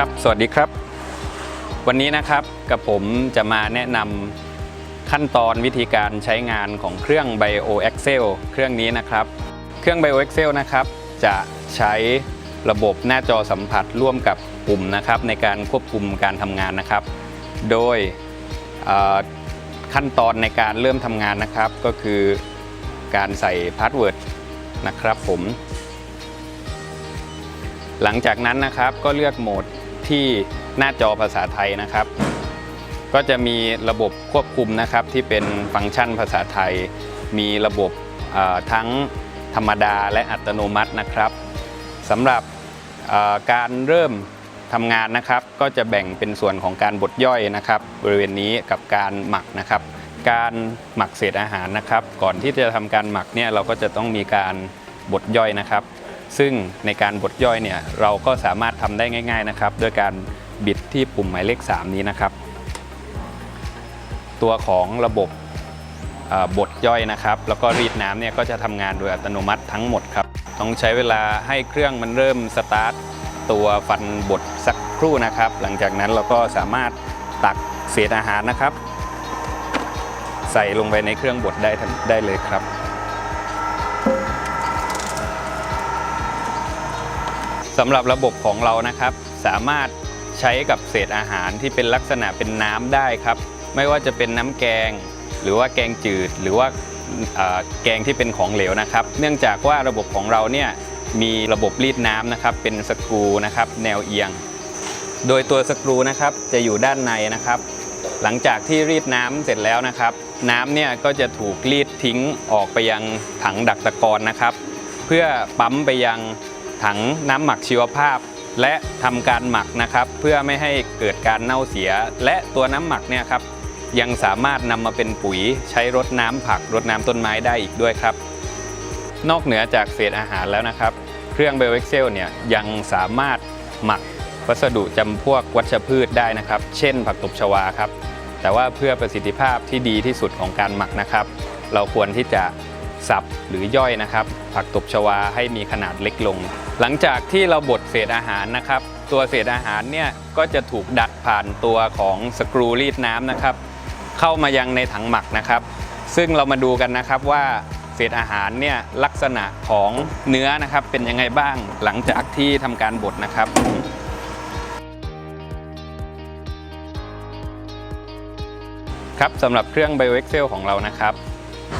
ครับ สวัสดีครับ วันนี้นะครับกับผมจะมาแนะนำขั้นตอนวิธีการใช้งานของเครื่อง Bio Excel เครื่องนี้นะครับ เครื่อง Bio Excel นะครับ จะใช้ระบบหน้าจอสัมผัสร่วมกับปุ่มนะครับ ในการควบคุมการทำงานนะครับ โดยขั้นตอนในการเริ่มทำงานนะครับ ก็คือการใส่พาสเวิร์ดนะครับผมหลังจากนั้นนะครับก็เลือกโหมด ที่หน้าจอภาษาไทยนะครับ ก็จะมีระบบควบคุมนะครับที่เป็นฟังก์ชันภาษาไทย มีระบบทั้งธรรมดาและอัตโนมัตินะครับสำหรับการเริ่มทำงานนะครับก็จะแบ่งเป็นส่วนของการบดย่อยนะครับ บริเวณนี้กับการหมักนะครับ การหมักเศษอาหารนะครับ ก่อนที่จะทำการหมักเนี่ยเราก็จะต้องมีการบดย่อยนะครับ ซึ่งในการบดย่อยเนี่ยเราก็สามารถทำได้ง่าย ๆนะครับ ด้วยการบิดที่ปุ่มหมายเลข 3 นี้นะครับ ตัวของระบบบดย่อยนะครับ แล้วก็รีดน้ำเนี่ยก็จะทำงานโดยอัตโนมัติทั้งหมดครับ ต้องใช้เวลาให้เครื่องมันเริ่มสตาร์ทตัวฟันบดสักครู่นะครับ หลังจากนั้นเราก็สามารถตักเศษอาหารนะครับ ใส่ลงไปในเครื่องบดได้ได้เลยครับ สำหรับระบบของเรานะครับ สามารถใช้กับเศษอาหารที่เป็นลักษณะเป็นน้ำได้ครับ ไม่ว่าจะเป็นน้ำแกง หรือว่าแกงจืด หรือว่าแกงที่เป็นของเหลวนะครับ เนื่องจากว่าระบบของเราเนี่ยมีระบบรีดน้ำนะครับ เป็นสกรูนะครับ แนวเอียง โดยตัวสกรูนะครับจะอยู่ด้านในนะครับ หลังจากที่รีดน้ำเสร็จแล้วนะครับ น้ำเนี่ยก็จะถูกรีดทิ้งออกไปยังถังดักตะกอนนะครับ เพื่อปั๊มไปยัง ถังน้ำหมักชีวภาพ และทำการหมักนะครับ เพื่อไม่ให้เกิดการเน่าเสีย และตัวน้ำหมักเนี่ยครับยังสามารถนำมาเป็นปุ๋ยใช้รดน้ำผักรดน้ำต้นไม้ได้อีกด้วยครับ นอกเหนือจากเศษอาหารแล้วนะครับ เครื่อง b i o e x c e l เนี่ยยังสามารถหมักวัสดุจำพวกวัชพืชได้นะครับ เช่น ผักตบชวาครับ แต่ว่าเพื่อประสิทธิภาพที่ดีที่สุดของการหมักนะครับ เราควรที่จะ สับหรือย่อยนะครับ ผักตบชวาให้มีขนาดเล็กลง หลังจากที่เราบดเศษอาหารนะครับ ตัวเศษอาหารเนี่ยก็จะถูกดัดผ่านตัวของสกรูรีดน้ำนะครับ เข้ามายังในถังหมักนะครับ ซึ่งเรามาดูกันนะครับว่าเศษอาหารเนี่ยลักษณะของเนื้อนะครับเป็นยังไงบ้างหลังจากที่ทำการบดนะครับครับสำหรับเครื่อง Bio Excel ของเรานะครับ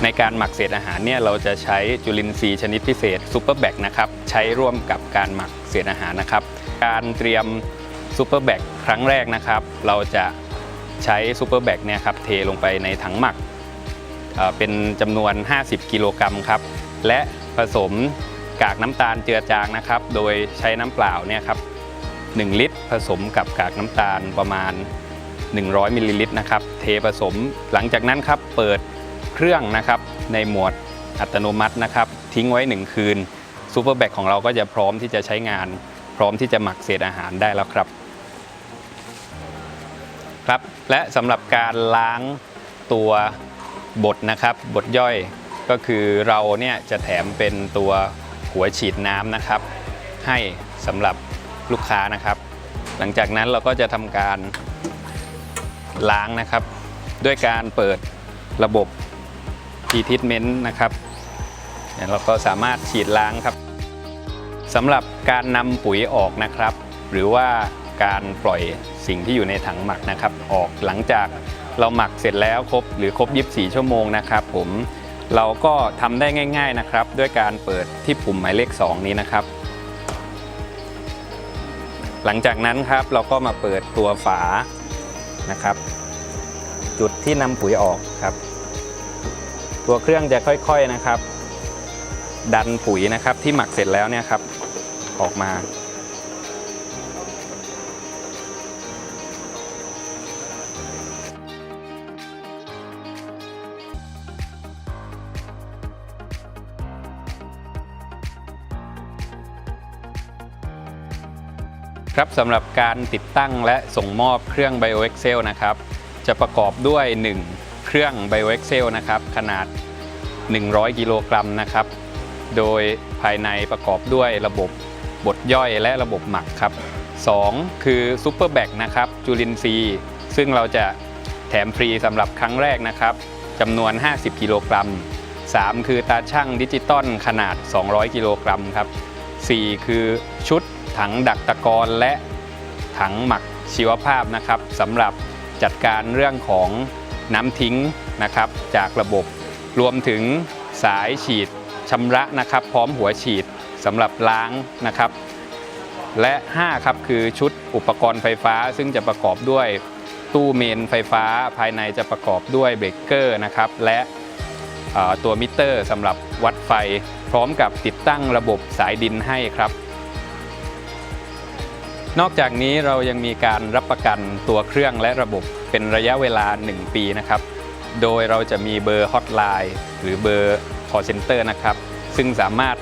ในการหมักเศษอาหารเนี่ยเราจะใช้จุลินทรีย์ชนิดพิเศษซูเปอร์แบกนะครับใช้ร่วมกับการหมักเศษอาหารนะครับ การเตรียมซูเปอร์แบกครั้งแรกนะครับ เราจะใช้ซูเปอร์แบกเนี่ยครับเทลงไปในถังหมักเเป็นจำนวน 50 กิโลกรัมครับและผสมกากน้ำตาลเจือจางนะครับ โดยใช้น้ำเปล่าเนี่ยครับ1ลิตร ผสมกับกากน้ำตาลประมาณ 100มิลลิลิตรนะครับ เทผสมหลังจากนั้นครับเปิด เครื่องนะครับในหมวดอัตโนมัตินะครับทิ้งไว้ 1 คืนซูเปอร์แบกของเราก็จะพร้อมที่จะใช้งาน พร้อมที่จะหมักเศษอาหารได้แล้วครับครับและสำหรับการล้างตัวบดนะครับบดย่อยก็คือเราเนี่ยจะแถมเป็นตัวหัวฉีดน้ำนะครับ ให้สำหรับลูกค้านะครับ หลังจากนั้นเราก็จะทำการล้างนะครับ ด้วยการเปิดระบบ e-treatment นะครับเนี่ยเราก็สามารถฉีดล้างครับสำหรับการนำปุ๋ยออกนะครับ หรือว่าการปล่อยสิ่งที่อยู่ในถังหมักนะครับ ออกหลังจากเราหมักเสร็จแล้วครบหรือครบ 24 ชั่วโมงนะครับ ผมเราก็ทำได้ง่าย ๆนะครับ ด้วยการเปิดที่ปุ่มหมายเลข 2 นี้นะครับ หลังจากนั้นครับเราก็มาเปิดตัวฝานะครับ จุดที่นำปุ๋ยออกครับ ตัวเครื่องจะค่อยๆนะครับ ดันปุ๋ยนะครับที่หมักเสร็จแล้วเนี่ยครับออกมาครับสำหรับการติดตั้งและส่งมอบเครื่อง Bio Excel นะครับ จะประกอบด้วย 1 เครื่อง Bio Excel นะครับขนาด 100 กิโลกรัมนะครับ โดยภายในประกอบด้วยระบบบดย่อยและระบบหมักครับ 2 คือซูเปอร์แบกนะครับจุลินทรีย์ ซึ่งเราจะแถมฟรีสำหรับครั้งแรกนะครับจำนวน 50 กิโลกรัม 3 คือตาช่างดิจิตอลขนาด 200 กิโลกรัมครับ 4 คือชุดถังดักตะกอนและถังหมักชีวภาพนะครับสำหรับจัดการเรื่องของ น้ำทิ้งนะครับจากระบบ รวมถึงสายฉีดชำระนะครับ พร้อมหัวฉีดสำหรับล้างนะครับ และ 5 ครับคือชุดอุปกรณ์ไฟฟ้าซึ่งจะประกอบด้วยตู้เมนไฟฟ้าภายในจะประกอบด้วยเบรกเกอร์นะครับ และตัวมิเตอร์สำหรับวัดไฟ พร้อมกับติดตั้งระบบสายดินให้ครับ นอกจากนี้เรายังมีการรับประกันตัวเครื่องและระบบ เป็นระยะเวลา 1 ปีนะครับ โดยเราจะมีเบอร์ฮอตไลน์หรือเบอร์ call center นะครับ ซึ่งสามารถ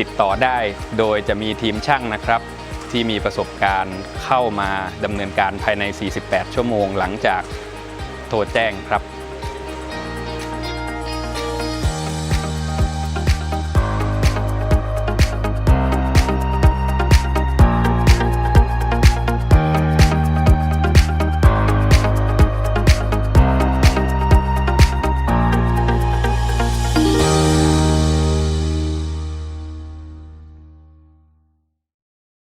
ติดต่อได้โดยจะมีทีมช่างนะครับ ที่มีประสบการณ์เข้ามาดำเนินการภายใน 48 ชั่วโมงหลังจากโทรแจ้งครับ